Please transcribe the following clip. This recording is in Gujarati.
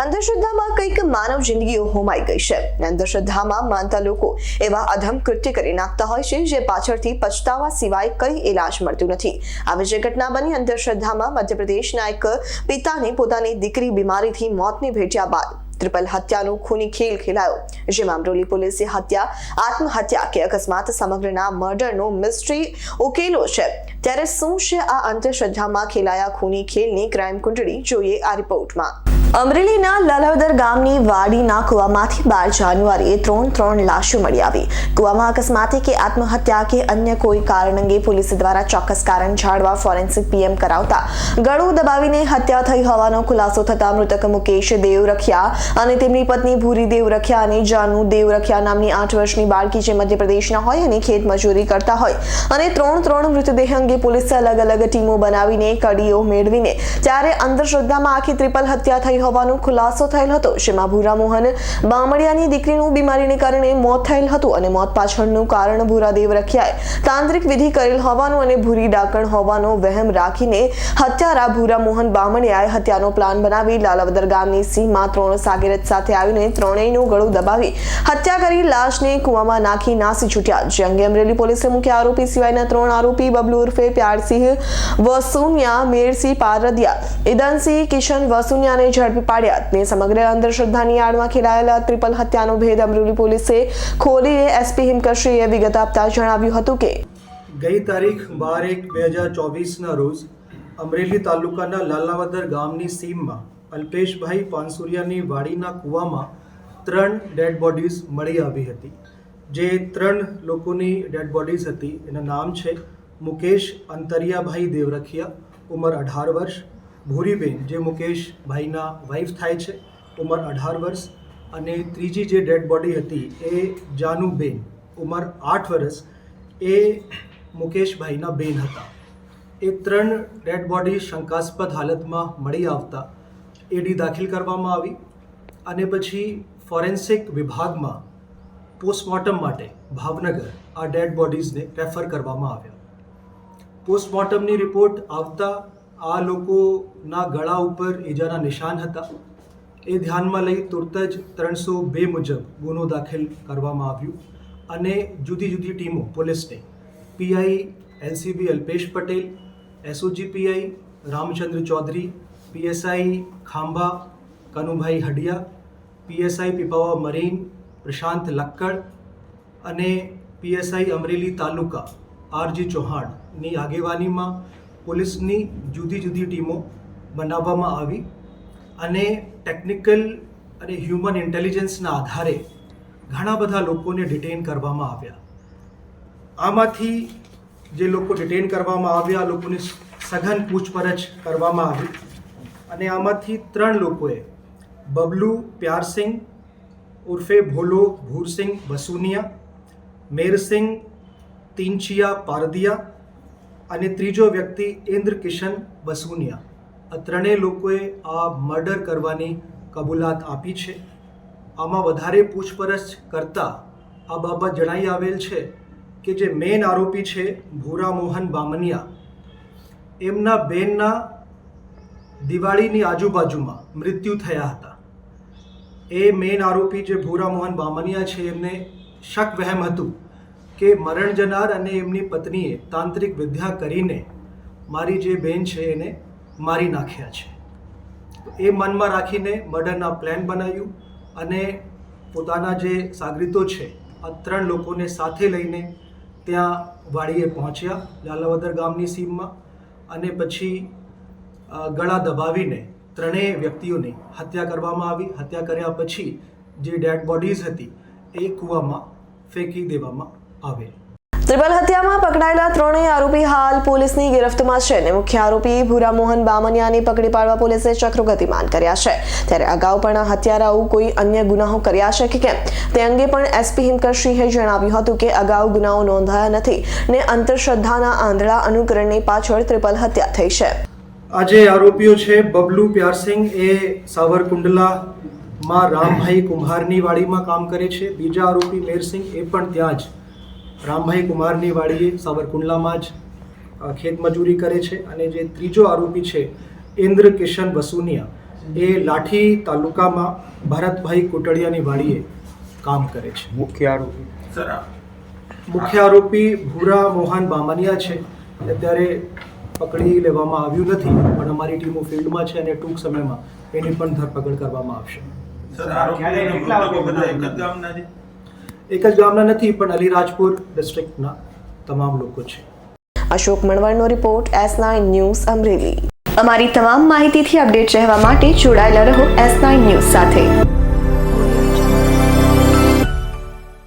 અંધશ્રદ્ધામાં કંઈક માનવ જિંદગીઓ હોમાઈ ગઈ છે. અંધશ્રદ્ધામાં માનતા લોકો એવા અધમ કૃત્ય કરી નાખતા હોય છે, જે પાછળથી પછતાવા સિવાય કઈ ઇલાજ મળતું નથી. આવી જે ઘટના બની અંધશ્રદ્ધામાં મધ્યપ્રદેશના એક પિતાને પોતાની દીકરી બીમારીથી મોતને ભેટ્યા બાદ ત્રિપલ હત્યાનો ખૂની ખેલ ખેલાયો. જેમાં અમરોલી પોલીસે હત્યા, આત્મહત્યા કે અકસ્માત સમગ્રના મર્ડરનો મિસ્ટ્રી ઉકેલો છે. ત્યારે શું છે આ અંધશ્રદ્ધામાં ખેલાયા ખૂની ખેલની ક્રાઇમ કુંડળી? જોઈએ આ રિપોર્ટમાં અમરેલીના લલવદર ગામની વાડીના કુવામાંથી બાર જાન્યુઆરીએ ત્રણ ત્રણ લાશો મળી આવી. કુવામાં અકસ્માતે કે આત્મહત્યા કે અન્ય કોઈ કારણ અંગે પોલીસ દ્વારા ચોક્કસ કારણ જાણવા ફોરેન્સિક પીએમ કરાવતા ગળું દબાવીને હત્યા થઈ હોવાનો ખુલાસો થતા મૃતક મુકેશ દેવરખિયા અને તેમની પત્ની ભૂરી દેવરખિયા અને જાનુ દેવરખિયા નામની આઠ વર્ષની બાળકી જે મધ્યપ્રદેશના હોય અને ખેત મજૂરી કરતા હોય. અને ત્રણ ત્રણ મૃતદેહ અંગે પોલીસે અલગ અલગ ટીમો બનાવીને કડીઓ મેળવીને, ત્યારે અંધશ્રદ્ધામાં આખી ત્રિપલ હત્યા થઈ હોવાનો ખુલાસો થયેલ હતો. જેમાં ભૂરામોહન બામડિયાની દીકરીનું બીમારીને કારણે મોત થયેલ હતું અને મોત પાછળનું કારણ ભૂરા દેવરખિયાએ તાંત્રિક વિધિ કરેલ હોવાનું અને ભૂરી ડાકણ હોવાનો વહેમ રાખીને હત્યારા ભૂરામોહન બામણિયાએ હત્યાનો પ્લાન બનાવી લાલાવદર ગામની સીમમાં ત્રણ સાગીરત સાથે આવીને ત્રણેયનું ગળું દબાવી હત્યા કરી લાશને કૂવામાં નાખી નાસી છૂટ્યા. જે અંગે અમરેલી પોલીસે મુખ્ય આરોપી સિવાયના ત્રણ આરોપી બબલુ ઉર્ફે પ્યારસિંહ વસુનિયા, મેરસિંહ પારદિયા ઇદનસિંહ કિશન વસુનિયાને ઝડપી પાડ્યા. તે સમગ્ર અંધશ્રદ્ધાની આડમાં ખેલાયેલા ત્રિપલ હત્યાનો ભેદ અમરેલી પોલીસે ખોલીને એસપી હિમકશ્રીએ વિગત આપતા જણાવ્યું હતું કે ગઈ તારીખ બાર એક બે હજાર ચોવીસના રોજ અમરેલી તાલુકાના લાલાવદર ગામની સીમમાં અલ્પેશભાઈ પાનસુરિયાની વાડીના કૂવામાં ત્રણ ડેડ બોડીઝ મળી આવી હતી. જે ત્રણ લોકોની ડેડ બોડીઝ હતી. એના નામ છે મુકેશ અંતરિયાભાઈ દેવરખિયા, ઉંમર અઢાર વર્ષ ભૂરીબેન જે મુકેશભાઈના વાઇફ થાય છે, ઉંમર અઢાર વર્ષ અને ત્રીજી જે ડેડ બોડી હતી એ જાનુબેન, ઉંમર આઠ વર્ષ, એ મુકેશભાઈના બેન હતા. એ ત્રણ ડેડ બોડી શંકાસ્પદ હાલતમાં મળી આવતા એડી દાખલ કરવામાં આવી અને પછી ફોરેન્સિક વિભાગમાં પોસ્ટમોર્ટમ માટે ભાવનગર આ ડેડ બોડીઝને રેફર કરવામાં આવ્યા. પોસ્ટમોર્ટમની રિપોર્ટ આવતા આ લોકોના ગળા ઉપર ઈજાના નિશાન હતા. એ ધ્યાનમાં લઈ તુરત જ ત્રણસો બે મુજબ ગુનો દાખલ કરવામાં આવ્યું અને જુદી જુદી ટીમો પોલીસને PI, LCB Alpesh Patel, SOG PI Ramchandra Chaudhary, PSI Khambha, Kanubhai Hadiya, PSI Pipavav marine, Prashant Lakkad અને પીએસઆઈ અમરેલી તાલુકા આરજી ચૌહાણની આગેવાનીમાં પોલીસની જુદી જુદી ટીમો બનાવવામાં આવી અને ટેકનિકલ અને હ્યુમન ઇન્ટેલિજન્સના આધારે ઘણા બધા લોકોને ડિટેન કરવામાં આવ્યા. આમાંથી જે લોકો ડિટેન કરવામાં આવ્યા લોકોની સઘન પૂછપરછ કરવામાં આવી અને આમાંથી ત્રણ લોકોએ બબલુ પ્યારસિંહ, ઉર્ફે ભોલો ભૂરસિંહ બસુનિયા, મેરસિંહ તિનચિયા પારદિયા અને ત્રીજો વ્યક્તિ ઇન્દ્ર કિશન બસુનિયા આ ત્રણેય લોકોએ આ મર્ડર કરવાની કબૂલાત આપી છે. આમાં વધારે પૂછપરછ કરતાં આ બાબત જણાઈ આવેલ છે કે જે મેન આરોપી છે ભૂરા મોહન બામનિયા. એમના બેનના દિવાળીની આજુબાજુમાં મૃત્યુ થયા હતા. એ મેન આરોપી જે ભૂરા મોહન બામનિયા છે, એમને શક વહેમ હતું કે મરણ જનાર અને એમની પત્નીએ તાંત્રિક વિદ્યા કરીને મારી જે બેન છે એને મારી નાખ્યા છે. એ મનમાં રાખીને મર્ડરના પ્લાન બનાવ્યું અને પોતાના જે સાગરીતો છે, આ ત્રણ લોકોને સાથે લઈને ત્યાં વાડીએ પહોંચ્યા લાલાવદર ગામની સીમમાં અને પછી ગળા દબાવીને ત્રણેય વ્યક્તિઓની હત્યા કરવામાં આવી. હત્યા કર્યા પછી જે ડેડ બોડીઝ હતી એ કૂવામાં ફેંકી દેવામાં આવેલ. ત્રિપલ હત્યામાં પકડાયેલા ત્રણેય આરોપી હાલ પોલીસની ગિરફ્તમાં છે અને મુખ્ય આરોપી ભૂરામોહન બામનિયાને પકડી પાડવા પોલીસે ચક્રો ગતિમાન કર્યા છે. ત્યારે અગાઉ પણ આ હત્યારાઓ કોઈ અન્ય ગુનાઓ કર્યા છે કે કેમ? તે અંગે પણ એસપી હિમકરસિંહે જણાવ્યું હતું કે અગાઉ ગુનાઓ નોંધાયા નથી ને અંતરશ્રદ્ધાના આંધળા અનુકરણની પાછળ ત્રિપલ હત્યા થઈ છે. આજે આરોપીઓ છે બબલુ પ્યારસિંગ એ સાવરકુંડલામાં રામભાઈ કુંભારની વાડીમાં કામ કરે છે. બીજા આરોપી મેરસિંહ એ પણ ત્યાં જ રામભાઈ કુમારની વાડીએ સાવરકુંડલામાં જ ખેતમજૂરી કરે છે અને જે ત્રીજો આરોપી છે ઇન્દ્ર કિશન વસુનિયા એ લાઠી તાલુકામાં ભરતભાઈ કોટડિયાની વાડીએ કામ કરે છે. મુખ્ય આરોપી? સર મુખ્ય આરોપી ભૂરા મોહન બામનિયા છે. અત્યારે પકડી લેવામાં આવ્યું નથી પણ અમારી ટીમો ફિલ્ડમાં છે અને ટૂંક સમયમાં એની પણ ધરપકડ કરવામાં આવશે. સર આરોપી મૃતકો બધા એક જ ગામના છે? એક જ ગામના નથી, પણ અલીરાજપુર ડિસ્ટ્રિક્ટના તમામ લોકો છે. Ashok મણવરનો report S nine news Amreli. અમારી તમામ માહિતીથી અપડેટ રહેવા માટે જોડાયેલા રહો એસ નાઇન ન્યૂઝ સાથે.